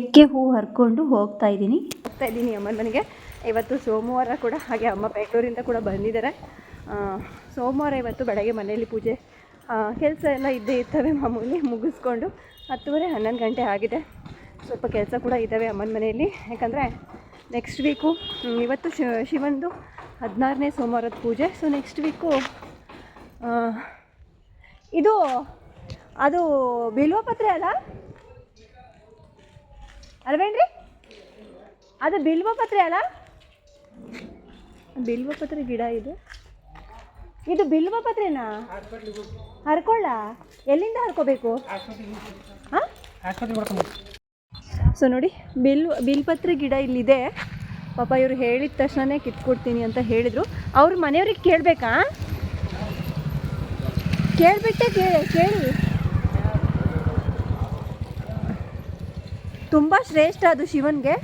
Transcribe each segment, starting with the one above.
ಅದಕ್ಕೆ ಹೂ ಹರ್ಕೊಂಡು ಹೋಗ್ತಾ ಇದ್ದೀನಿ. ಹೋಗ್ತಾ ಇದ್ದೀನಿ ಅಮ್ಮನ ಮನೆಗೆ. ಇವತ್ತು ಸೋಮವಾರ ಕೂಡ ಹಾಗೆ ಅಮ್ಮ ಬೆಂಗಳೂರಿಂದ ಕೂಡ ಬಂದಿದ್ದಾರೆ. ಸೋಮವಾರ ಇವತ್ತು ಬೆಳಗ್ಗೆ ಮನೆಯಲ್ಲಿ ಪೂಜೆ. ಕೆಲಸ ಎಲ್ಲ ಇದ್ದೇ ಇರ್ತವೆ ಮಾಮೂಲಿ, ಮುಗಿಸ್ಕೊಂಡು ಹತ್ತುವರೆ, ಹನ್ನೊಂದು ಗಂಟೆ ಆಗಿದೆ. ಸ್ವಲ್ಪ ಕೆಲಸ ಕೂಡ ಇದ್ದಾವೆ ಅಮ್ಮನ ಮನೆಯಲ್ಲಿ. ಯಾಕಂದರೆ ನೆಕ್ಸ್ಟ್ ವೀಕು ಇವತ್ತು ಶಿವ ಶಿವಂದು ಹದಿನಾರನೇ ಸೋಮವಾರದ ಪೂಜೆ. ಸೊ ನೆಕ್ಸ್ಟ್ ವೀಕು ಇದು, ಅದು ಬಿಲ್ವಪತ್ರೆ ಅಲ್ಲ? ಅಲ್ವೇನ್ರಿ ಅದು ಬಿಲ್ವಪತ್ರೆ ಅಲ್ಲ? ಬಿಲ್ವಪತ್ರೆ ಗಿಡ ಇದು? ಇದು ಬಿಲ್ವಪತ್ರೆನಾ ಹರ್ಕೊಳ್ಳ? ಎಲ್ಲಿಂದ ಹರ್ಕೋಬೇಕು? ಸೊ ನೋಡಿ, ಬಿಲ್ ಬಿಲ್ಪತ್ರೆ ಗಿಡ ಇಲ್ಲಿದೆ. ಪಾಪ ಇವರು ಹೇಳಿದ ತಕ್ಷಣನೇ ಕಿತ್ಕೊಡ್ತೀನಿ ಅಂತ ಹೇಳಿದರು. ಅವ್ರ ಮನೆಯವ್ರಿಗೆ ಕೇಳಬೇಕಾ? ಕೇಳಿಬಿಟ್ಟೆ, ಕೇಳಿ ಕೇಳಿ. ತುಂಬ ಶ್ರೇಷ್ಠ ಅದು ಶಿವನ್ಗೆ.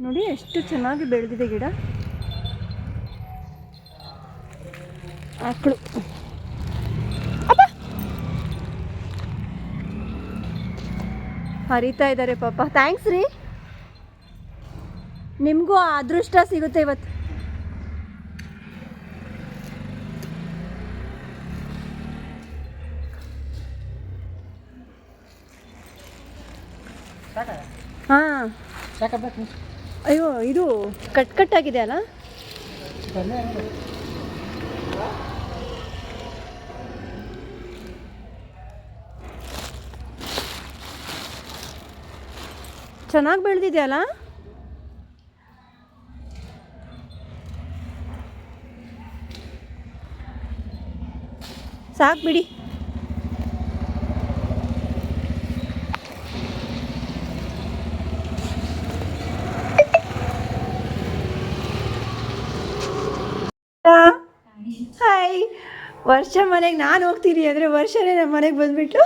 ನೋಡಿ ಎಷ್ಟು ಚೆನ್ನಾಗಿ ಬೆಳೆದಿದೆ ಗಿಡ. ಆಕಳು! ಹರಿತಾ ಇದ್ದಾರೆ ಪಾಪ. ಥ್ಯಾಂಕ್ಸ್ ರೀ. ನಿಮಗೂ ಅದೃಷ್ಟ ಸಿಗುತ್ತೆ ಇವತ್ತು. ಹಾಂ. ಅಯ್ಯೋ ಇದು ಕಟ್ ಕಟ್ ಆಗಿದೆ ಅಲ್ಲ? ಚೆನ್ನಾಗಿ ಬೆಳೆದಿದೆಯಲ್ಲ ಸಾಕು ಬಿಡಿ. ವರ್ಷ ಮನೆಗೆ ನಾನು ಹೋಗ್ತೀನಿ ಅಂದರೆ ವರ್ಷನೇ ನಮ್ಮ ಮನೆಗೆ ಬಂದ್ಬಿಟ್ಟು.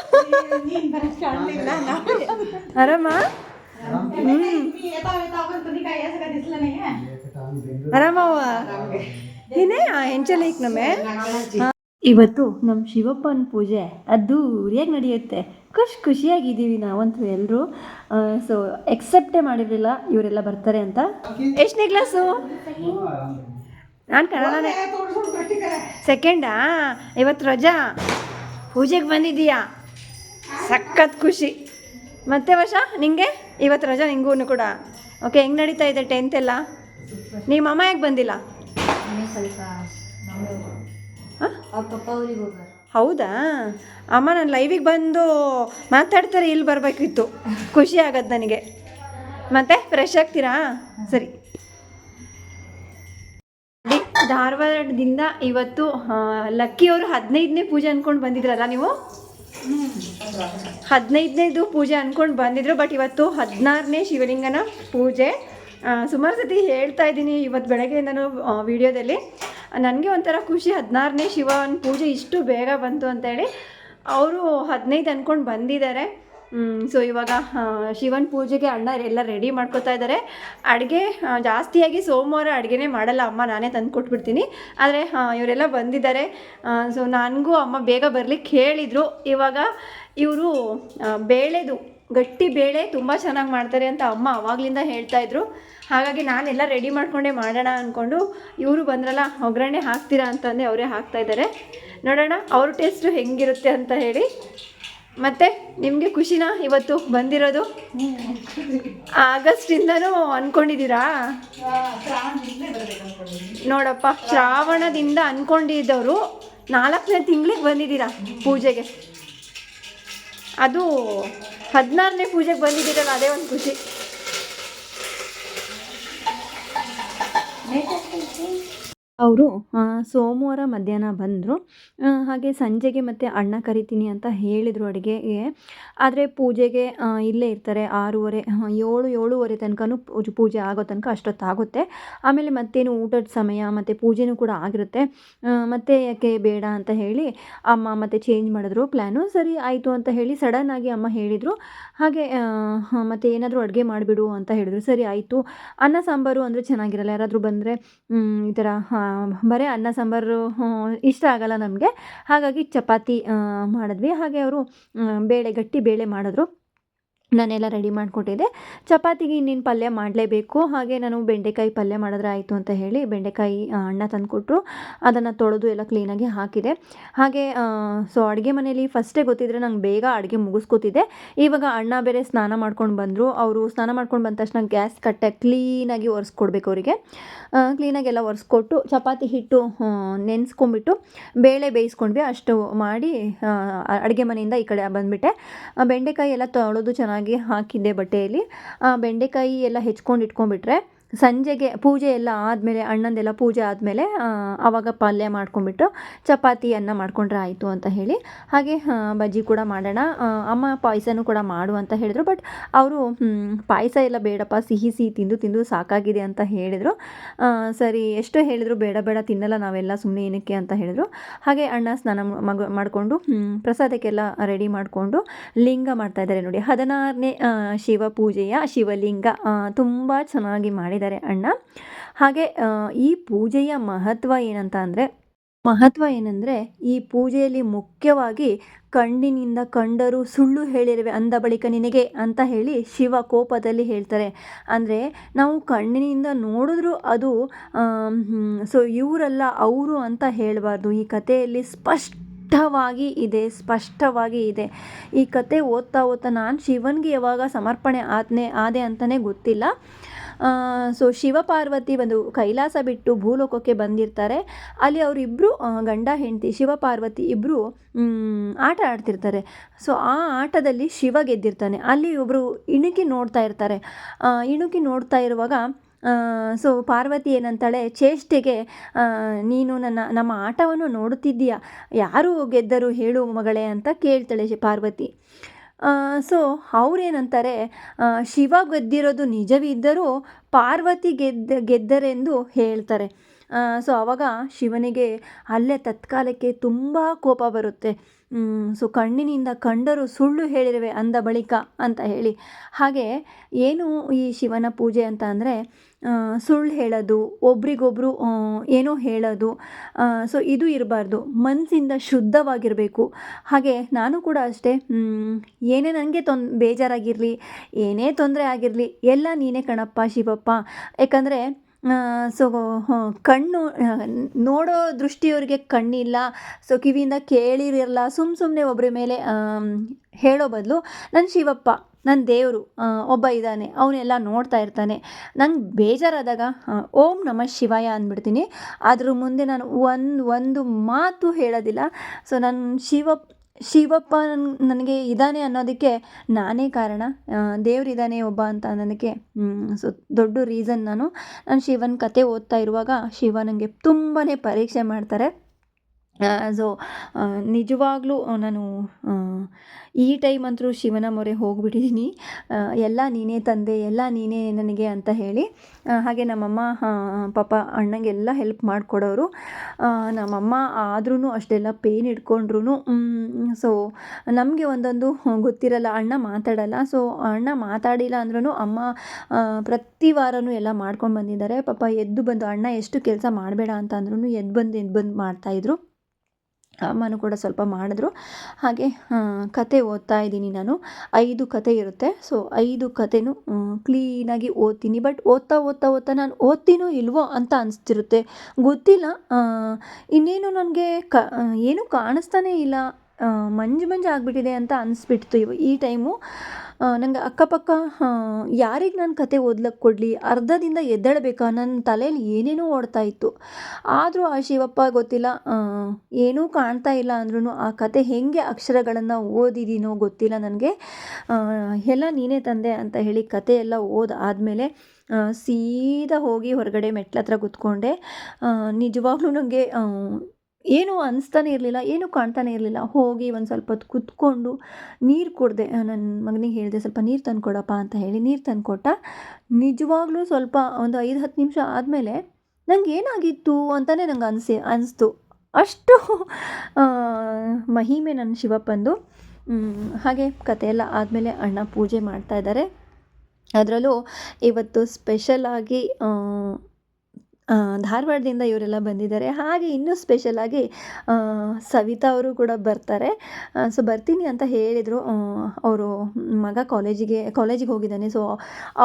ಆರಾಮವ್ವ ಏನೇ? ಎಂಚಲೈಕ್ ಇವತ್ತು ನಮ್ಮ ಶಿವಪ್ಪನ ಪೂಜೆ ಅದ್ದೂರಿಯಾಗಿ ನಡೆಯುತ್ತೆ. ಖುಷಿ ಖುಷಿಯಾಗಿದ್ದೀವಿ ನಾವಂತೂ ಎಲ್ಲರೂ ಸೊ ಎಕ್ಸೆಪ್ಟೇ ಮಾಡಿರಲಿಲ್ಲ, ಇವರೆಲ್ಲ ಬರ್ತಾರೆ ಅಂತ. ಎಷ್ಟನೇ ಕ್ಲಾಸು ನಾನು ಕನ್ನಡನೇ ಸೆಕೆಂಡಾ? ಇವತ್ತು ರಜಾ. ಪೂಜೆಗೆ ಬಂದಿದ್ದೀಯಾ? ಸಖತ್ ಖುಷಿ. ಮತ್ತೆ ವರ್ಷ ನಿಂಗೆ? ಇವತ್ತು ರಜಾ ನಿಂಗೂ ಕೂಡ. ಓಕೆ ಹೆಂಗೆ ನಡೀತಾ ಇದೆ ಟೆಂತ್ ಎಲ್ಲ? ನಿಮ್ಮ ಅಮ್ಮ ಯಾಕೆ ಬಂದಿಲ್ಲ? ಹಾಂ? ಹೌದಾ? ಅಮ್ಮ ನಾನು ಲೈವಿಗೆ ಬಂದು ಮಾತಾಡ್ತಾರೆ ಇಲ್ಲಿ ಬರಬೇಕಿತ್ತು. ಖುಷಿ ಆಗತ್ತೆ ನನಗೆ. ಮತ್ತೆ ಫ್ರೆಶ್ ಆಗ್ತೀರಾ? ಸರಿ. ಧಾರವಾಡದಿಂದ ಇವತ್ತು ಲಕ್ಕಿಯವರು ಹದಿನೈದನೇ ಪೂಜೆ ಅನ್ಕೊಂಡು ಬಂದಿದ್ರಲ್ಲ ನೀವು? ಹದಿನೈದನೇದು ಪೂಜೆ ಅನ್ಕೊಂಡು ಬಂದಿದ್ರು, ಬಟ್ ಇವತ್ತು ಹದಿನಾರನೇ ಶಿವಲಿಂಗನ ಪೂಜೆ. ಸುಮಾರು ಸತಿ ಹೇಳ್ತಾ ಇದ್ದೀನಿ ಇವತ್ತು ಬೆಳಗ್ಗೆಯಿಂದನೂ ವಿಡಿಯೋದಲ್ಲಿ. ನನಗೆ ಒಂಥರ ಖುಷಿ, ಹದಿನಾರನೇ ಶಿವನ ಪೂಜೆ ಇಷ್ಟು ಬೇಗ ಬಂತು ಅಂತೇಳಿ. ಅವರು ಹದಿನೈದು ಅಂದ್ಕೊಂಡು ಬಂದಿದ್ದಾರೆ. ಸೊ ಇವಾಗ ಶಿವನ್ ಪೂಜೆಗೆ ಅಣ್ಣ ಎಲ್ಲ ರೆಡಿ ಮಾಡ್ಕೊತಾ ಇದ್ದಾರೆ ಅಡುಗೆ ಜಾಸ್ತಿಯಾಗಿ ಸೋಮವಾರ ಅಡುಗೆನೇ ಮಾಡಲ್ಲ ಅಮ್ಮ, ನಾನೇ ತಂದು ಕೊಟ್ಬಿಡ್ತೀನಿ ಆದರೆ ಇವರೆಲ್ಲ ಬಂದಿದ್ದಾರೆ. ಸೊ ನನಗೂ ಅಮ್ಮ ಬೇಗ ಬರಲಿಕ್ಕೆ ಹೇಳಿದರು. ಇವಾಗ ಇವರು ಬೇಳೆದು, ಗಟ್ಟಿ ಬೇಳೆ ತುಂಬ ಚೆನ್ನಾಗಿ ಮಾಡ್ತಾರೆ ಅಂತ ಅಮ್ಮ ಅವಾಗಲಿಂದ ಹೇಳ್ತಾ ಇದ್ರು. ಹಾಗಾಗಿ ನಾನೆಲ್ಲ ರೆಡಿ ಮಾಡ್ಕೊಂಡೇ ಮಾಡೋಣ ಅಂದ್ಕೊಂಡು ಇವರು ಬಂದ್ರಲ್ಲ, ಒಗ್ಗರಣೆ ಹಾಕ್ತೀರಾ ಅಂತಂದೆ ಅವರೇ ಹಾಕ್ತಾ ಇದ್ದಾರೆ ನೋಡೋಣ, ಅವ್ರ ಟೇಸ್ಟು ಹೆಂಗಿರುತ್ತೆ ಅಂತ ಹೇಳಿ. ಮತ್ತೆ ನಿಮಗೆ ಖುಷಿನಾ ಇವತ್ತು ಬಂದಿರೋದು? ಆಗಸ್ಟಿಂದನೂ ಅಂದ್ಕೊಂಡಿದ್ದೀರಾ ನೋಡಪ್ಪ, ಶ್ರಾವಣದಿಂದ ಅಂದ್ಕೊಂಡಿದ್ದವರು ನಾಲ್ಕನೇ ತಿಂಗಳಿಗೆ ಬಂದಿದ್ದೀರಾ ಪೂಜೆಗೆ? ಅದು ಹದಿನಾರನೇ ಪೂಜೆಗೆ ಬಂದಿದ್ದೀರಲ್ಲ, ಅದೇ ಒಂದು ಖುಷಿ. ಅವರು ಸೋಮವಾರ ಮಧ್ಯಾಹ್ನ ಬಂದರು. ಹಾಗೆ ಸಂಜೆಗೆ ಮತ್ತು ಅಣ್ಣ ಕರಿತೀನಿ ಅಂತ ಹೇಳಿದರು ಅಡುಗೆಗೆ. ಆದರೆ ಪೂಜೆಗೆ ಇಲ್ಲೇ ಇರ್ತಾರೆ, ಆರೂವರೆ ಏಳು, ಏಳುವರೆ ತನಕನೂ ಪೂಜೆ ಪೂಜೆ ಆಗೋ ತನಕ ಅಷ್ಟೊತ್ತಾಗುತ್ತೆ. ಆಮೇಲೆ ಮತ್ತೇನು ಊಟದ ಸಮಯ, ಮತ್ತು ಪೂಜೆನೂ ಕೂಡ ಆಗಿರುತ್ತೆ. ಮತ್ತೆ ಯಾಕೆ ಬೇಡ ಅಂತ ಹೇಳಿ ಅಮ್ಮ ಮತ್ತೆ ಚೇಂಜ್ ಮಾಡಿದ್ರು ಪ್ಲ್ಯಾನು ಸರಿ, ಆಯಿತು ಅಂತ ಹೇಳಿ ಸಡನ್ನಾಗಿ ಅಮ್ಮ ಹೇಳಿದರು. ಹಾಗೆ ಮತ್ತೆ ಏನಾದರೂ ಅಡುಗೆ ಮಾಡಿಬಿಡು ಅಂತ ಹೇಳಿದ್ರು. ಸರಿ, ಆಯಿತು. ಅನ್ನ, ಸಾಂಬಾರು ಅಂದರೆ ಚೆನ್ನಾಗಿರಲ್ಲ. ಯಾರಾದರೂ ಬಂದರೆ ಈ ಥರ ಬರೀ ಅನ್ನ, ಸಾಂಬಾರು ಇಷ್ಟ ಆಗಲ್ಲ ನಮಗೆ. ಹಾಗಾಗಿ ಚಪಾತಿ ಮಾಡಿದ್ವಿ. ಹಾಗೆ ಅವರು ಬೇಳೆ, ಗಟ್ಟಿ ಬೇಳೆ ಮಾಡಿದ್ರು. ನಾನೆಲ್ಲ ರೆಡಿ ಮಾಡಿಕೊಟ್ಟಿದ್ದೆ. ಚಪಾತಿಗೆ ಇನ್ನೇನು ಪಲ್ಯ ಮಾಡಲೇಬೇಕು. ಹಾಗೆ ನಾನು ಬೆಂಡೆಕಾಯಿ ಪಲ್ಯ ಮಾಡಿದ್ರೆ ಆಯಿತು ಅಂತ ಹೇಳಿ ಬೆಂಡೆಕಾಯಿ ಅಣ್ಣ ತಂದುಕೊಟ್ರು. ಅದನ್ನು ತೊಳೆದು ಎಲ್ಲ ಕ್ಲೀನಾಗಿ ಹಾಕಿದೆ. ಹಾಗೆ ಸೊ ಅಡುಗೆ ಮನೆಯಲ್ಲಿ ಫಸ್ಟೇ ಗೊತ್ತಿದ್ರೆ ನಂಗೆ ಬೇಗ ಅಡುಗೆ ಮುಗಿಸ್ಕೊತಿದ್ದೆ. ಇವಾಗ ಅಣ್ಣ ಬೇರೆ ಸ್ನಾನ ಮಾಡ್ಕೊಂಡು ಬಂದರು. ಅವರು ಸ್ನಾನ ಮಾಡ್ಕೊಂಡು ಬಂದ ತಕ್ಷಣ ಗ್ಯಾಸ್ ಕಟ್ಟೆ ಕ್ಲೀನಾಗಿ ಒರೆಸ್ಕೊಡ್ಬೇಕು ಅವರಿಗೆ. ಕ್ಲೀನಾಗಿ ಎಲ್ಲ ಒರೆಸ್ಕೊಟ್ಟು ಚಪಾತಿ ಹಿಟ್ಟು ನೆನೆಸ್ಕೊಂಬಿಟ್ಟು ಬೇಳೆ ಬೇಯಿಸ್ಕೊಂಡ್ವಿ. ಅಷ್ಟು ಮಾಡಿ ಅಡುಗೆ ಮನೆಯಿಂದ ಈ ಕಡೆ ಬಂದುಬಿಟ್ಟೆ. ಬೆಂಡೆಕಾಯಿ ಎಲ್ಲ ತೊಳೆದು ಚೆನ್ನಾಗಿ ಹಾಕಿದ್ದೆ ಬಟ್ಟೆಯಲ್ಲಿ. ಬೆಂಡೆಕಾಯಿ ಎಲ್ಲ ಹೆಚ್ಕೊಂಡು ಇಟ್ಕೊಂಡ್ಬಿಟ್ರೆ ಸಂಜೆಗೆ ಪೂಜೆ ಎಲ್ಲ ಆದಮೇಲೆ, ಅಣ್ಣಂದೆಲ್ಲ ಪೂಜೆ ಆದಮೇಲೆ ಆವಾಗ ಪಲ್ಯ ಮಾಡ್ಕೊಂಡ್ಬಿಟ್ಟು ಚಪಾತಿಯನ್ನು ಮಾಡ್ಕೊಂಡ್ರೆ ಆಯಿತು ಅಂತ ಹೇಳಿ. ಹಾಗೆ ಬಜ್ಜಿ ಕೂಡ ಮಾಡೋಣ. ಅಮ್ಮ ಪಾಯಸನೂ ಕೂಡ ಮಾಡು ಅಂತ ಹೇಳಿದ್ರು. ಬಟ್ ಅವರು ಪಾಯಸ ಎಲ್ಲ ಬೇಡಪ್ಪ, ಸಿಹಿ ಸಿಹಿ ತಿಂದು ತಿಂದು ಸಾಕಾಗಿದೆ ಅಂತ ಹೇಳಿದರು. ಸರಿ, ಎಷ್ಟು ಹೇಳಿದ್ರು, ಬೇಡ ಬೇಡ, ತಿನ್ನಲ್ಲ, ನಾವೆಲ್ಲ ಸುಮ್ಮನೆ ಏನಕ್ಕೆ ಅಂತ ಹೇಳಿದ್ರು. ಹಾಗೆ ಅಣ್ಣ ಸ್ನಾನ ಮಗ, ಮಾಡಿಕೊಂಡು ಪ್ರಸಾದಕ್ಕೆಲ್ಲ ರೆಡಿ ಮಾಡಿಕೊಂಡು ಲಿಂಗ ಮಾಡ್ತಾ ಇದ್ದಾರೆ ನೋಡಿ. ಹದಿನಾರನೇ ಶಿವ ಪೂಜೆಯ ಶಿವಲಿಂಗ ತುಂಬ ಚೆನ್ನಾಗಿ ಮಾಡಿದ್ದಾರೆ. ಅಣ್ಣ. ಹಾಗೆ ಈ ಪೂಜೆಯ ಮಹತ್ವ ಏನಂತ ಅಂದರೆ, ಮಹತ್ವ ಏನಂದರೆ, ಈ ಪೂಜೆಯಲ್ಲಿ ಮುಖ್ಯವಾಗಿ ಕಣ್ಣಿನಿಂದ ಕಂಡರು ಸುಳ್ಳು ಹೇಳಿರುವೆ ಅಂದ ಬಳಿಕ ನಿನಗೆ ಅಂತ ಹೇಳಿ ಶಿವ ಕೋಪದಲ್ಲಿ ಹೇಳ್ತಾರೆ. ಅಂದರೆ, ನಾವು ಕಣ್ಣಿನಿಂದ ನೋಡಿದ್ರೂ ಅದು ಸೊ ಇವರಲ್ಲ, ಅವರು ಅಂತ ಹೇಳಬಾರ್ದು. ಈ ಕಥೆಯಲ್ಲಿ ಸ್ಪಷ್ಟವಾಗಿ ಇದೆ ಸ್ಪಷ್ಟವಾಗಿ ಇದೆ. ಈ ಕತೆ ಓದ್ತಾ ಓದ್ತಾ ನಾನು ಶಿವನಿಗೆ ಯಾವಾಗ ಸಮರ್ಪಣೆ ಆದ್ನೆ ಆದೆ ಅಂತಲೇ ಗೊತ್ತಿಲ್ಲ. ಸೊ ಶಿವಪಾರ್ವತಿ ಒಂದು ಕೈಲಾಸ ಬಿಟ್ಟು ಭೂಲೋಕಕ್ಕೆ ಬಂದಿರ್ತಾರೆ. ಅಲ್ಲಿ ಅವರಿಬ್ಬರು ಗಂಡ, ಹೆಂಡತಿ ಶಿವಪಾರ್ವತಿ ಇಬ್ಬರು ಆಟ ಆಡ್ತಿರ್ತಾರೆ. ಸೊ ಆ ಆಟದಲ್ಲಿ ಶಿವ ಗೆದ್ದಿರ್ತಾನೆ. ಅಲ್ಲಿ ಒಬ್ಬರು ಇಣುಕಿ ನೋಡ್ತಾ ಇರ್ತಾರೆ. ಇಣುಕಿ ನೋಡ್ತಾ ಇರುವಾಗ ಸೊ ಪಾರ್ವತಿ ಏನಂತಾಳೆ, ಚೇಷ್ಟೆಗೆ ನೀನು ನನ್ನ, ನಮ್ಮ ಆಟವನ್ನು ನೋಡುತ್ತಿದ್ದೀಯಾ? ಯಾರು ಗೆದ್ದರು ಹೇಳು ಮಗಳೇ ಅಂತ ಕೇಳ್ತಾಳೆ ಪಾರ್ವತಿ. ಸೊ ಅವ್ರೇನಂತಾರೆ ಶಿವ ಗೆದ್ದಿರೋದು ನಿಜವಿದ್ದರೂ ಪಾರ್ವತಿ ಗೆದ್ದ, ಗೆದ್ದರೆಂದು ಹೇಳ್ತಾರೆ. ಸೊ ಆವಾಗ ಶಿವನಿಗೆ ಅಲ್ಲೇ ತತ್ಕಾಲಕ್ಕೆ ತುಂಬ ಕೋಪ ಬರುತ್ತೆ. ಸೊ ಕಣ್ಣಿನಿಂದ ಕಂಡರು ಸುಳ್ಳು ಹೇಳಿರುವೆ ಅಂದ ಬಳಿಕ ಅಂತ ಹೇಳಿ. ಹಾಗೆ ಏನು ಈ ಶಿವನ ಪೂಜೆ ಅಂತ ಅಂದರೆ ಸುಳ್ಳು ಹೇಳೋದು, ಒಬ್ರಿಗೊಬ್ರು ಏನೋ ಹೇಳೋದು ಸೊ ಇದು ಇರಬಾರ್ದು. ಮನಸ್ಸಿಂದ ಶುದ್ಧವಾಗಿರಬೇಕು. ಹಾಗೆ ನಾನು ಕೂಡ ಅಷ್ಟೇ ಏನೇ ನನಗೆ ತೊನ್, ಬೇಜಾರಾಗಿರಲಿ, ಏನೇ ತೊಂದರೆ ಆಗಿರಲಿ, ಎಲ್ಲ ನೀನೇ ಕಣಪ್ಪ, ಶಿವಪ್ಪ. ಯಾಕಂದರೆ ಸೊ ಕಣ್ಣು ನೋಡೋ ದೃಷ್ಟಿಯವ್ರಿಗೆ ಕಣ್ಣಿಲ್ಲ ಸೊ ಕಿವಿಯಿಂದ ಕೇಳಿರಲ್ಲ ಸುಮ್ಮ ಸುಮ್ಮನೆ ಒಬ್ಬರ ಮೇಲೆ ಹೇಳೋ ಬದಲು ನನ್ನ ಶಿವಪ್ಪ ನನ್ನ ದೇವರು ಒಬ್ಬ ಇದ್ದಾನೆ, ಅವನೆಲ್ಲ ನೋಡ್ತಾ ಇರ್ತಾನೆ. ನಂಗೆ ಬೇಜಾರಾದಾಗ ಓಂ ನಮಃ ಶಿವಾಯ ಅಂದ್ಬಿಡ್ತೀನಿ. ಅದ್ರ ಮುಂದೆ ನಾನು ಒಂದು ಒಂದು ಮಾತು ಹೇಳೋದಿಲ್ಲ. ಸೊ ನನ್ನ ಶಿವ ಶಿವಪ್ಪ ನನ್- ನನಗೆ ಇದ್ದಾನೆ ಅನ್ನೋದಕ್ಕೆ ನಾನೇ ಕಾರಣ. ದೇವರಿದ್ದಾನೆ ಒಬ್ಬ ಅಂತ ಅನ್ನೋದಕ್ಕೆ ಸೊ ದೊಡ್ಡ ರೀಸನ್ ನಾನು. ನಾನು ಶಿವನ ಕತೆ ಓದ್ತಾ ಇರುವಾಗ ಶಿವ ನನಗೆ ತುಂಬಾ ಪರೀಕ್ಷೆ ಮಾಡ್ತಾರೆ. ಸೊ ನಿಜವಾಗ್ಲೂ ನಾನು ಈ ಟೈಮ್ ಅಂತೂ ಶಿವನ ಮೊರೆ ಹೋಗ್ಬಿಟ್ಟಿದ್ದೀನಿ ಎಲ್ಲ ನೀನೇ ತಂದೆ, ಎಲ್ಲ ನೀನೇ ನನಗೆ ಅಂತ ಹೇಳಿ ಹಾಗೆ ನಮ್ಮಮ್ಮ ಪಾಪ ಅಣ್ಣಂಗೆಲ್ಲ ಹೆಲ್ಪ್ ಮಾಡಿಕೊಡೋರು. ನಮ್ಮಮ್ಮ ಆದ್ರೂ ಅಷ್ಟೆಲ್ಲ ಪೇನ್ ಇಟ್ಕೊಂಡ್ರು ಸೊ ನಮಗೆ ಒಂದೊಂದು ಗೊತ್ತಿರಲ್ಲ, ಅಣ್ಣ ಮಾತಾಡಲ್ಲ. ಸೊ ಅಣ್ಣ ಮಾತಾಡಿಲ್ಲ ಅಂದ್ರೂ ಅಮ್ಮ ಪ್ರತಿ ವಾರನೂ ಎಲ್ಲ ಮಾಡ್ಕೊಂಡು ಬಂದಿದ್ದಾರೆ. ಪಾಪ ಎದ್ದು ಬಂದು, ಅಣ್ಣ, ಎಷ್ಟು ಕೆಲಸ ಮಾಡಬೇಡ ಅಂತ ಅಂದ್ರೂ ಎದ್ದು ಬಂದು ಎದ್ದು ಬಂದು ಮಾಡ್ತಾಯಿದ್ರು ಅಮ್ಮನೂ ಕೂಡ ಸ್ವಲ್ಪ ಮಾಡಿದ್ರು. ಹಾಗೆ ಕತೆ ಓದ್ತಾ ಇದ್ದೀನಿ ನಾನು. ಐದು ಕತೆ ಇರುತ್ತೆ. ಸೊ ಐದು ಕತೆನೂ ಕ್ಲೀನಾಗಿ ಓದ್ತೀನಿ. ಬಟ್ ಓದ್ತಾ ಓದ್ತಾ ಓದ್ತಾ ನಾನು ಓದ್ತೀನೋ ಇಲ್ವೋ ಅಂತ ಅನಿಸ್ತಿರುತ್ತೆ. ಗೊತ್ತಿಲ್ಲ. ಇನ್ನೇನು ನನಗೆ ಕ ಏನೂ ಕಾಣಿಸ್ತಾನೇ ಇಲ್ಲ. ಮಂಜು ಮಂಜು ಆಗಿಬಿಟ್ಟಿದೆ ಅಂತ ಅನಿಸ್ಬಿಡ್ತು. ಇವ ಈ ಟೈಮು ನನಗೆ ಅಕ್ಕಪಕ್ಕ ಯಾರಿಗೆ ನಾನು ಕತೆ ಓದ್ಲಕ್ಕೆ ಕೊಡಲಿ? ಅರ್ಧದಿಂದ ಎದ್ದೇಳಬೇಕಾ? ನನ್ನ ತಲೆಯಲ್ಲಿ ಏನೇನೋ ಓಡ್ತಾ ಇತ್ತು. ಆದರೂ ಆ ಶಿವಪ್ಪ ಗೊತ್ತಿಲ್ಲ ಏನೂ ಕಾಣ್ತಾ ಇಲ್ಲ ಅಂದ್ರೂ ಆ ಕತೆ ಹೇಗೆ ಅಕ್ಷರಗಳನ್ನು ಓದಿದ್ದೀನೋ ಗೊತ್ತಿಲ್ಲ ನನಗೆ. ಎಲ್ಲ ನೀನೇ ತಂದೆ ಅಂತ ಹೇಳಿ ಕತೆ ಎಲ್ಲ ಆದಮೇಲೆ ಸೀದಾ ಹೋಗಿ ಹೊರಗಡೆ ಮೆಟ್ಲ ಹತ್ರ ಕೂತ್ಕೊಂಡೆ ನಿಜವಾಗ್ಲೂ ನನಗೆ ಏನೂ ಅನಿಸ್ತಾನೆ ಇರಲಿಲ್ಲ ಏನೂ ಕಾಣ್ತಾನೆ ಇರಲಿಲ್ಲ. ಹೋಗಿ ಒಂದು ಸ್ವಲ್ಪ ಹೊತ್ತು ಕೂತ್ಕೊಂಡು ನೀರು ಕುಡಿದೆ ನನ್ನ ಮಗನಿಗೆ ಹೇಳಿದೆ ಸ್ವಲ್ಪ ನೀರು ತಂದುಕೊಡಪ್ಪ ಅಂತ ಹೇಳಿ ನೀರು ತಂದುಕೊಟ್ಟ ನಿಜವಾಗ್ಲೂ ಸ್ವಲ್ಪ ಒಂದು ಐದು ಹತ್ತು ನಿಮಿಷ ಆದಮೇಲೆ ನಂಗೆ ಏನಾಗಿತ್ತು ಅಂತಲೇ ನಂಗೆ ಅನಿಸಿ ಅನಿಸ್ತು. ಅಷ್ಟು ಮಹಿಮೆ ನನ್ನ ಶಿವಪ್ಪಂದು. ಹಾಗೆ ಕಥೆಯೆಲ್ಲ ಆದಮೇಲೆ ಅಣ್ಣ ಪೂಜೆ ಮಾಡ್ತಾ ಇದ್ದಾರೆ ಅದರಲ್ಲೂ ಇವತ್ತು ಸ್ಪೆಷಲಾಗಿ ಆ, ಧಾರವಾಡದಿಂದ ಇವರೆಲ್ಲ ಬಂದಿದ್ದಾರೆ. ಹಾಗೆ ಇನ್ನೂ ಸ್ಪೆಷಲಾಗಿ ಸವಿತಾ ಅವರು ಕೂಡ ಬರ್ತಾರೆ. ಸೊ ಬರ್ತೀನಿ ಅಂತ ಹೇಳಿದರು. ಅವರು ಮಗ ಕಾಲೇಜಿಗೆ ಕಾಲೇಜಿಗೆ ಹೋಗಿದ್ದಾನೆ. ಸೊ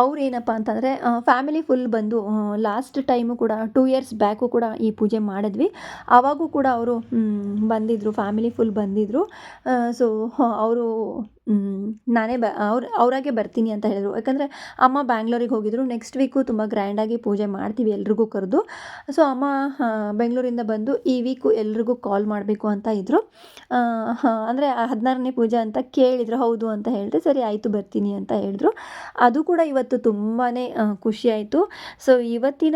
ಅವ್ರು ಏನಪ್ಪ ಅಂತಂದರೆ ಫ್ಯಾಮಿಲಿ ಫುಲ್ ಬಂದು ಲಾಸ್ಟ್ ಟೈಮು ಕೂಡ ಟೂ ಇಯರ್ಸ್ ಬ್ಯಾಕು ಕೂಡ ಈ ಪೂಜೆ ಮಾಡಿದ್ವಿ. ಆವಾಗೂ ಕೂಡ ಅವರು ಬಂದಿದ್ದರು ಫ್ಯಾಮಿಲಿ ಫುಲ್ ಬಂದಿದ್ದರು ಸೊ ಅವರು ನಾನೇ ಬ ಅವ್ರು, ಅವರಾಗೆ ಬರ್ತೀನಿ ಅಂತ ಹೇಳಿದರು. ಯಾಕಂದರೆ ಅಮ್ಮ ಬ್ಯಾಂಗ್ಳೂರಿಗೆ ಹೋಗಿದ್ರು. ನೆಕ್ಸ್ಟ್ ವೀಕು ತುಂಬ ಗ್ರ್ಯಾಂಡಾಗಿ ಪೂಜೆ ಮಾಡ್ತೀವಿ ಎಲ್ರಿಗೂ ಕರೆದು. ಸೊ ಅಮ್ಮ ಬೆಂಗಳೂರಿಂದ ಬಂದು ಈ ವೀಕು ಎಲ್ರಿಗೂ ಕಾಲ್ ಮಾಡಬೇಕು ಅಂತ ಇದ್ದರು ಅಂದರೆ ಹದಿನಾರನೇ ಪೂಜೆ ಅಂತ ಕೇಳಿದರು. ಹೌದು ಅಂತ ಹೇಳಿದೆ, ಸರಿ ಆಯಿತು, ಬರ್ತೀನಿ ಅಂತ ಹೇಳಿದ್ರು. ಅದು ಕೂಡ ಇವತ್ತು ತುಂಬಾ ಖುಷಿಯಾಯಿತು ಸೊ ಇವತ್ತಿನ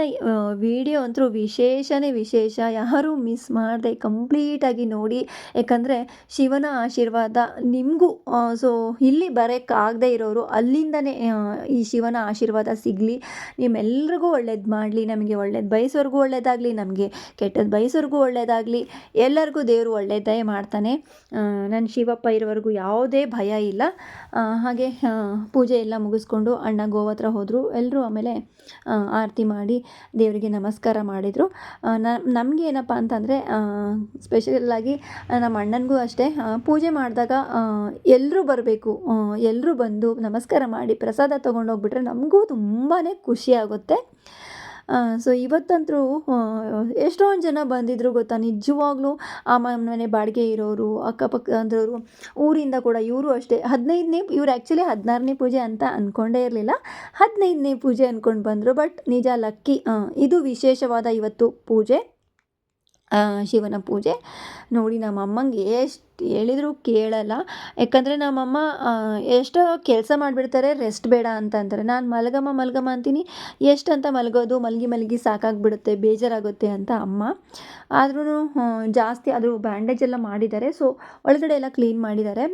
ವಿಡಿಯೋ ಅಂತೂ ವಿಶೇಷನೇ ವಿಶೇಷ. ಯಾರೂ ಮಿಸ್ ಮಾಡದೆ ಕಂಪ್ಲೀಟಾಗಿ ನೋಡಿ. ಯಾಕಂದರೆ ಶಿವನ ಆಶೀರ್ವಾದ ನಿಮಗೂ ಸೊ ಇಲ್ಲಿ ಬರೋಕ್ಕಾಗದೆ ಇರೋರು ಅಲ್ಲಿಂದನೇ ಈ ಶಿವನ ಆಶೀರ್ವಾದ ಸಿಗಲಿ. ನಿಮ್ಮೆಲ್ರಿಗೂ ಒಳ್ಳೇದು ಮಾಡಲಿ. ನಮಗೆ ಒಳ್ಳೇದು ಬಯಸೋರ್ಗೂ ಒಳ್ಳೇದಾಗಲಿ. ನಮಗೆ ಕೆಟ್ಟದ್ದು ಬಯಸೋರ್ಗೂ ಒಳ್ಳೇದಾಗಲಿ. ಎಲ್ಲರಿಗೂ ದೇವರು ಒಳ್ಳೆಯದೇ ಮಾಡ್ತಾನೆ. ನನ್ನ ಶಿವಪ್ಪ ಇರೋವರೆಗೂ ಯಾವುದೇ ಭಯ ಇಲ್ಲ. ಹಾಗೆ ಪೂಜೆ ಎಲ್ಲ ಮುಗಿಸ್ಕೊಂಡು ಅಣ್ಣ ಗೋವತ್ರ ಹೋದರು. ಎಲ್ಲರೂ ಆಮೇಲೆ ಆರತಿ ಮಾಡಿ ದೇವರಿಗೆ ನಮಸ್ಕಾರ ಮಾಡಿದರು. ನಮಗೆ ಏನಪ್ಪ ಅಂತಂದರೆ ಸ್ಪೆಷಲಾಗಿ ನಮ್ಮ ಅಣ್ಣನಿಗೂ ಅಷ್ಟೇ. ಪೂಜೆ ಮಾಡಿದಾಗ ಎಲ್ಲರೂ ಬರಬೇಕು. ಎಲ್ಲರೂ ಬಂದು ನಮಸ್ಕಾರ ಮಾಡಿ ಪ್ರಸಾದ ತೊಗೊಂಡೋಗ್ಬಿಟ್ರೆ ನಮಗೂ ತುಂಬಾ ಖುಷಿ ಆಗುತ್ತೆ. ಸೊ ಇವತ್ತಂತೂ ಎಷ್ಟೊಂದು ಜನ ಬಂದಿದ್ರು ಗೊತ್ತಾ? ನಿಜವಾಗ್ಲೂ ಆ ಮನೆ ಬಾಡಿಗೆ ಇರೋರು, ಅಕ್ಕಪಕ್ಕ ಅಂದ್ರವರು, ಊರಿಂದ ಕೂಡ ಇವರು ಅಷ್ಟೇ. ಹದಿನೈದನೇ, ಇವ್ರು ಆ್ಯಕ್ಚುಲಿ ಹದಿನಾರನೇ ಪೂಜೆ ಅಂತ ಅಂದ್ಕೊಂಡೇ ಇರಲಿಲ್ಲ. ಹದಿನೈದನೇ ಪೂಜೆ ಅಂದ್ಕೊಂಡು ಬಂದರು, ಬಟ್ ನಿಜ ಲಕ್ಕಿ ಇದು ವಿಶೇಷವಾದ ಇವತ್ತು ಪೂಜೆ. ಶಿವನ ಪೂಜೆ. ನೋಡಿ ನಮ್ಮ ಅಮ್ಮಂಗೆ ಎಷ್ಟು ಹೇಳಿದ್ರು ಕೇಳಲ್ಲ. ಯಾಕಂದರೆ ನಮ್ಮಮ್ಮ ಎಷ್ಟೋ ಕೆಲಸ ಮಾಡಿಬಿಡ್ತಾರೆ, ರೆಸ್ಟ್ ಬೇಡ ಅಂತ ಅಂತಾರೆ. ನಾನು ಮಲಗಮ್ಮ ಮಲಗಮ್ಮ ಅಂತೀನಿ. ಎಷ್ಟಂತ ಮಲಗೋದು, ಮಲಗಿ ಮಲಗಿ ಸಾಕಾಗ್ಬಿಡುತ್ತೆ, ಬೇಜಾರಾಗುತ್ತೆ ಅಂತ ಅಮ್ಮ. ಆದ್ರೂ ಜಾಸ್ತಿ ಅದು ಬ್ಯಾಂಡೇಜ್ ಎಲ್ಲ ಮಾಡಿದ್ದಾರೆ. ಸೊ, ಒಳಗಡೆ ಎಲ್ಲ ಕ್ಲೀನ್ ಮಾಡಿದ್ದಾರೆ.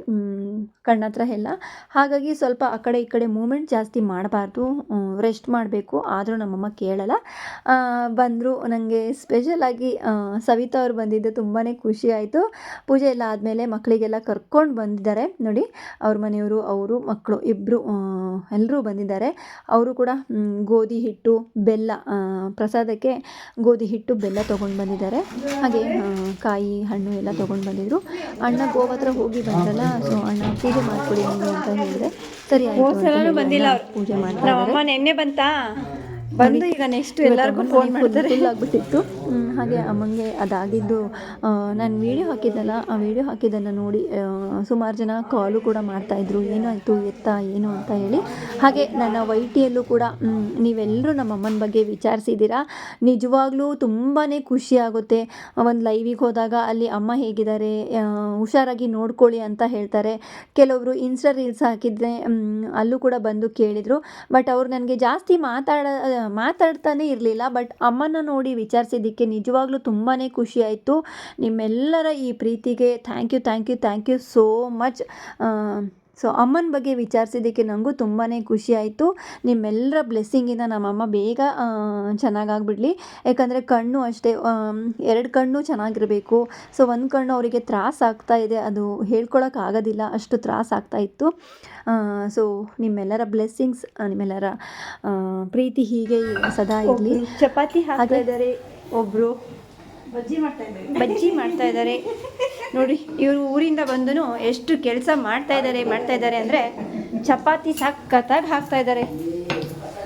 ಕಣ್ಣತ್ರ ಎಲ್ಲ. ಹಾಗಾಗಿ ಸ್ವಲ್ಪ ಆ ಕಡೆ ಈ ಕಡೆ ಮೂಮೆಂಟ್ ಜಾಸ್ತಿ ಮಾಡಬಾರ್ದು. ರೆಸ್ಟ್ ಮಾಡಬೇಕು. ಆದರೂ ನಮ್ಮಮ್ಮ ಕೇಳಲ್ಲ. ಬಂದರು. ನನಗೆ ಸ್ಪೆಷಲಾಗಿ ಸವಿತಾ ಅವ್ರು ಬಂದಿದ್ದು ತುಂಬಾ ಖುಷಿ ಆಯಿತು. ಪೂಜೆ ಎಲ್ಲ ಆದಮೇಲೆ ಮಕ್ಕಳಿಗೆಲ್ಲ ಕರ್ಕೊಂಡು ಬಂದಿದ್ದಾರೆ. ನೋಡಿ ಅವ್ರ ಮನೆಯವರು ಅವರು ಮಕ್ಕಳು ಇಬ್ಬರು ಎಲ್ಲರೂ ಬಂದಿದ್ದಾರೆ. ಅವರು ಕೂಡ ಗೋಧಿ ಹಿಟ್ಟು ಬೆಲ್ಲ ಪ್ರಸಾದಕ್ಕೆ ಗೋಧಿ ಹಿಟ್ಟು ಬೆಲ್ಲ ತೊಗೊಂಡು ಬಂದಿದ್ದಾರೆ. ಹಾಗೆ ಕಾಯಿ ಹಣ್ಣು ಎಲ್ಲ ತೊಗೊಂಡು ಬಂದಿದ್ರು. ಅಣ್ಣ ಗೋವತ್ರ ಹೋಗಿ ಬಂದಲ್ಲ ಸೊ ಅಣ್ಣ ಪೂಜೆ ಮಾಡ್ಕೊಡಿ ಅಂತ ಹೇಳಿದ್ರೆ ಸರಿ ಪೂಜೆ ಮಾಡ್ತಾರೆ. ನೆನ್ನೆ ಬಂತಾ? ಬಂದು ಈಗ ನೆಕ್ಸ್ಟ್ ಎಲ್ಲರಿಗೂ ಫೋನ್ ಮಾಡ್ತಾರೆ ಫುಲ್ ಆಗಿಬಿಟ್ಟಿತ್ತು. ಹಾಗೆ ಅಮ್ಮಂಗೆ ಅದಾಗಿದ್ದು ನಾನು ವೀಡಿಯೋ ಹಾಕಿದ್ದಲ್ಲ ಆ ವಿಡಿಯೋ ಹಾಕಿದ್ದನ್ನು ನೋಡಿ ಸುಮಾರು ಜನ ಕಾಲು ಕೂಡ ಮಾಡ್ತಾಯಿದ್ರು ಏನಾಯಿತು ಎತ್ತ ಏನು ಅಂತ ಹೇಳಿ. ಹಾಗೆ ನನ್ನ ವೈಟಿಯಲ್ಲೂ ಕೂಡ ಮ್, ನೀವೆಲ್ಲರೂ ನಮ್ಮ ಅಮ್ಮನ ಬಗ್ಗೆ ವಿಚಾರಿಸಿದ್ದೀರಾ? ನಿಜವಾಗ್ಲೂ ತುಂಬಾ ಖುಷಿ ಆಗುತ್ತೆ. ಒಂದು ಲೈವಿಗೆ ಹೋದಾಗ ಅಲ್ಲಿ ಅಮ್ಮ ಹೇಗಿದ್ದಾರೆ ಹುಷಾರಾಗಿ ನೋಡ್ಕೊಳ್ಳಿ ಅಂತ ಹೇಳ್ತಾರೆ. ಕೆಲವರು ಇನ್ಸ್ಟಾ ರೀಲ್ಸ್ ಹಾಕಿದ್ರೆ ಅಲ್ಲೂ ಕೂಡ ಬಂದು ಕೇಳಿದರು. ಬಟ್ ಅವ್ರು ನನಗೆ ಜಾಸ್ತಿ ಮಾತಾಡ ಮಾತಾಡ್ತಾನೆ ಇರಲಿಲ್ಲ ಬಟ್ ಅಮ್ಮನ ನೋಡಿ ವಿಚಾರಿಸಿದ್ದಕ್ಕೆ ನಿಜವಾಗ್ಲೂ ತುಂಬಾ ಖುಷಿ ಆಯಿತು. ನಿಮ್ಮೆಲ್ಲರ ಈ ಪ್ರೀತಿಗೆ thank you thank you thank you so much so ಅಮ್ಮನ ಬಗ್ಗೆ ವಿಚಾರಿಸಿದ್ದಕ್ಕೆ ನನಗೂ ತುಂಬಾ ಖುಷಿ ಆಯಿತು. ನಿಮ್ಮೆಲ್ಲರ ಬ್ಲೆಸ್ಸಿಂಗಿಂದ ನಮ್ಮಮ್ಮ ಬೇಗ ಚೆನ್ನಾಗಾಗ್ಬಿಡ್ಲಿ. ಯಾಕಂದರೆ ಕಣ್ಣು ಅಷ್ಟೇ ಎರಡು ಕಣ್ಣು ಚೆನ್ನಾಗಿರಬೇಕು. ಸೊ ಒಂದು ಕಣ್ಣು ಅವರಿಗೆ ತ್ರಾಸ ಆಗ್ತಾ ಇದೆ. ಅದು ಹೇಳ್ಕೊಳಕ್ಕೆ ಆಗೋದಿಲ್ಲ. ಅಷ್ಟು ತ್ರಾಸ ಆಗ್ತಾ ಇತ್ತು. ಸೊ ನಿಮ್ಮೆಲ್ಲರ ಬ್ಲೆಸ್ಸಿಂಗ್ಸ್ ನಿಮ್ಮೆಲ್ಲರ ಪ್ರೀತಿ ಹೀಗೆ ಸದಾ ಇರಲಿ. ಚಪಾತಿ ಹಾಕ್ತಾ ಇದ್ದಾರೆ. ಒಬ್ರು ಬಜ್ಜಿ ಮಾಡ್ತಾ ಇದ್ದಾರೆ. ನೋಡಿ ಇವರು ಊರಿಂದ ಬಂದು ಎಷ್ಟು ಕೆಲಸ ಮಾಡ್ತಾ ಇದ್ದಾರೆ ಮಾಡ್ತಾ ಇದ್ದಾರೆ ಅಂದರೆ ಚಪಾತಿ ಸಖತ್ತಾಗಿ ಹಾಕ್ತಾ ಇದ್ದಾರೆ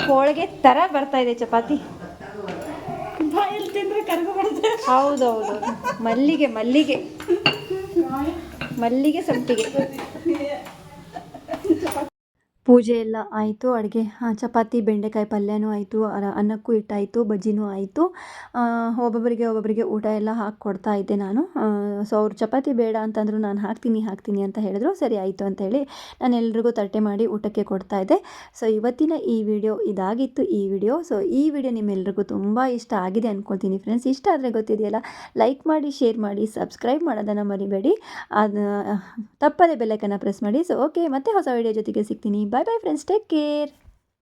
ಹೋಳಿಗೆ ಥರ ಬರ್ತಾ ಇದೆ ಚಪಾತಿ. ಹೌದೌದು. ಮಲ್ಲಿಗೆ ಮಲ್ಲಿಗೆ. ಮಲ್ಲಿಗೆ ಸಂಪಿಗೆ ಪೂಜೆ ಎಲ್ಲ ಆಯಿತು, ಅಡುಗೆ ಚಪಾತಿ, ಬೆಂಡೆಕಾಯಿ ಪಲ್ಯನೂ ಆಯಿತು ಅನ್ನಕ್ಕೂ ಇಟ್ಟಾಯಿತು, ಬಜ್ಜಿನೂ ಆಯಿತು. ಒಬ್ಬೊಬ್ಬರಿಗೆ ಒಬ್ಬೊಬ್ಬರಿಗೆ ಊಟ ಎಲ್ಲ ಹಾಕಿ ಕೊಡ್ತಾ ಇದ್ದೆ ನಾನು. ಸೊ ಅವ್ರು ಚಪಾತಿ ಬೇಡ ಅಂತಂದ್ರು ನಾನು ಹಾಕ್ತೀನಿ ಹಾಕ್ತೀನಿ ಅಂತ ಹೇಳಿದ್ರು, ಸರಿ ಆಯಿತು ಅಂತ ಹೇಳಿ ನಾನು ಎಲ್ರಿಗೂ ತಟ್ಟೆ ಮಾಡಿ ಊಟಕ್ಕೆ ಕೊಡ್ತಾ ಇದ್ದೆ. ಸೊ ಇವತ್ತಿನ ಈ ವಿಡಿಯೋ ಇದಾಗಿತ್ತು ಈ ವಿಡಿಯೋ. ಸೊ ಈ ವಿಡಿಯೋ ನಿಮ್ಮೆಲ್ರಿಗೂ ತುಂಬ ಇಷ್ಟ ಆಗಿದೆ ಅಂದ್ಕೊಳ್ತೀನಿ ಫ್ರೆಂಡ್ಸ್. ಇಷ್ಟ ಆದರೆ ಗೊತ್ತಿದೆಯಲ್ಲ, ಲೈಕ್ ಮಾಡಿ, ಶೇರ್ ಮಾಡಿ, ಸಬ್ಸ್ಕ್ರೈಬ್ ಮಾಡೋದನ್ನು ಮರಿಬೇಡಿ. ಅದು, ತಪ್ಪದೇ ಬೆಲ್ಲೈಕನ್ನು ಪ್ರೆಸ್ ಮಾಡಿ. ಸೊ ಓಕೆ, ಮತ್ತೆ ಹೊಸ ವಿಡಿಯೋ ಜೊತೆಗೆ ಸಿಗ್ತೀನಿ. Bye bye friends take care